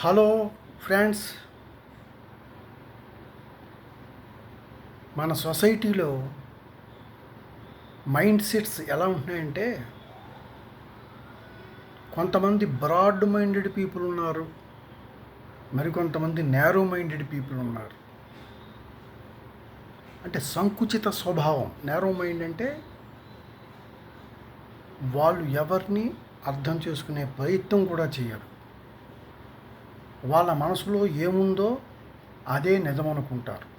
Hello friends. మన సొసైటీలో mind sets ఎలా ఉంటున్నాయంటే కొంతమంది బ్రాడ్ మైండెడ్ పీపుల్ ఉన్నారు మరికొంతమంది నేరో మైండెడ్ పీపుల్ ఉన్నారు. అంటే సంకుచిత స్వభావం నేరో మైండ్ అంటే వాళ్ళు ఎవరిని అర్థం చేసుకునే ప్రయత్నం కూడా చేయరు. వాళ్ళ మనసులో ఏముందో అదే నిజమనుకుంటారు.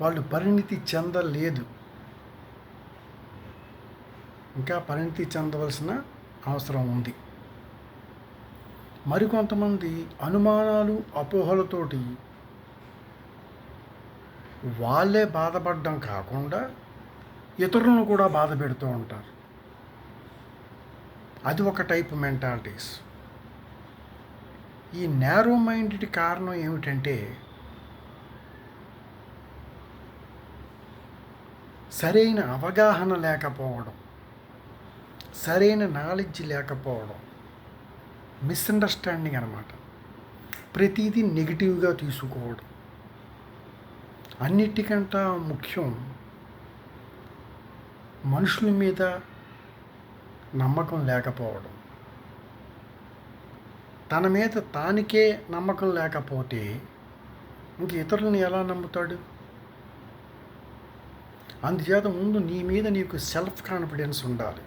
వాళ్ళు పరిణితి చెందలేదు. ఇంకా పరిణితి చెందవలసిన అవసరం ఉంది. మరికొంతమంది అనుమానాలు అపోహలతోటి వాళ్ళే బాధపడడం కాకుండా ఇతరులను కూడా బాధ పెడుతూ ఉంటారు. అది ఒక టైప్ మెంటాలిటీస్. ఈ నేరో మైండెడ్ కారణం ఏమిటంటే సరైన అవగాహన లేకపోవడం సరైన నాలెడ్జ్ లేకపోవడం మిస్అండర్స్టాండింగ్ అనమాట ప్రతిదీ నెగిటివ్గా తీసుకోవడం. అన్నిటికంట ముఖ్యం మనుషుల మీద నమ్మకం లేకపోవడం. తన మీద తానికే నమ్మకం లేకపోతే ఇంక ఇతరులను ఎలా నమ్ముతాడు? అందుచేత ముందు నీ మీద నీకు సెల్ఫ్ కాన్ఫిడెన్స్ ఉండాలి.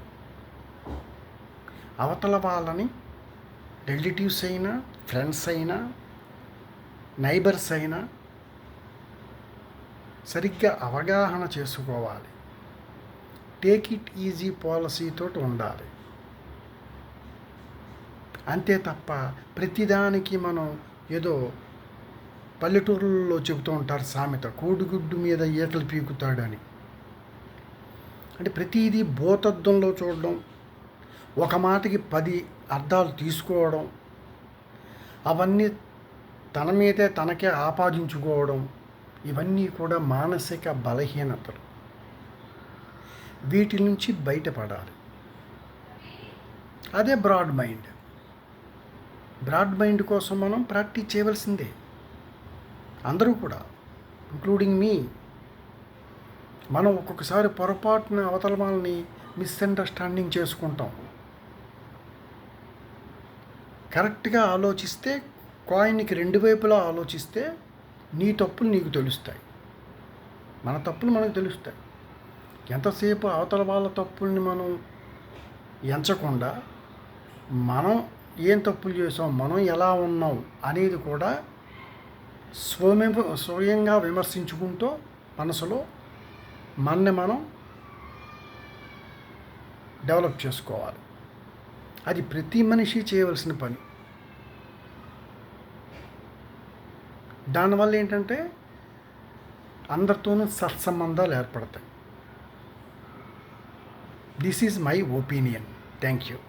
అవతల వాళ్ళని రిలేటివ్స్ అయినా ఫ్రెండ్స్ అయినా నైబర్స్ అయినా సరిగ్గా అవగాహన చేసుకోవాలి. టేక్ ఇట్ ఈజీ పాలసీతో ఉండాలి. అంతే తప్ప ప్రతిదానికి మనం ఏదో పల్లెటూరుల్లో చెబుతూ ఉంటారు సామెత కోడిగుడ్డు మీద ఈతలు పీకుతాడని. అంటే ప్రతిదీ భూతద్దంలో చూడడం ఒక మాటకి పది అర్థాలు తీసుకోవడం అవన్నీ తన మీదే తనకే ఆపాదించుకోవడం ఇవన్నీ కూడా మానసిక బలహీనతలు. వీటి నుంచి బయటపడాలి. అదే బ్రాడ్ మైండ్. బ్రాడ్ మైండ్ కోసం మనం ప్రాక్టీస్ చేయవలసిందే. అందరూ కూడా ఇంక్లూడింగ్ మీ. మనం ఒక్కొక్కసారి పొరపాటున అవతల వాళ్ళని మిస్అండర్స్టాండింగ్ చేసుకుంటాం. కరెక్ట్గా ఆలోచిస్తే కాయిన్కి రెండు వైపులా ఆలోచిస్తే నీ తప్పులు నీకు తెలుస్తాయి. మన తప్పులు మనకు తెలుస్తాయి. ఎంతసేపు అవతల వాళ్ళ తప్పుల్ని మనం ఎంచకుండా మనం ఏం తప్పులు చేసాం మనం ఎలా ఉన్నాం అనేది కూడా స్వయం స్వయంగా విమర్శించుకుంటూ మనసులో మనని మనం డెవలప్ చేసుకోవాలి. అది ప్రతి మనిషి చేయవలసిన పని. దానివల్ల ఏంటంటే అందరితోనూ సత్సంబంధాలు ఏర్పడతాయి. This is my opinion. Thank you.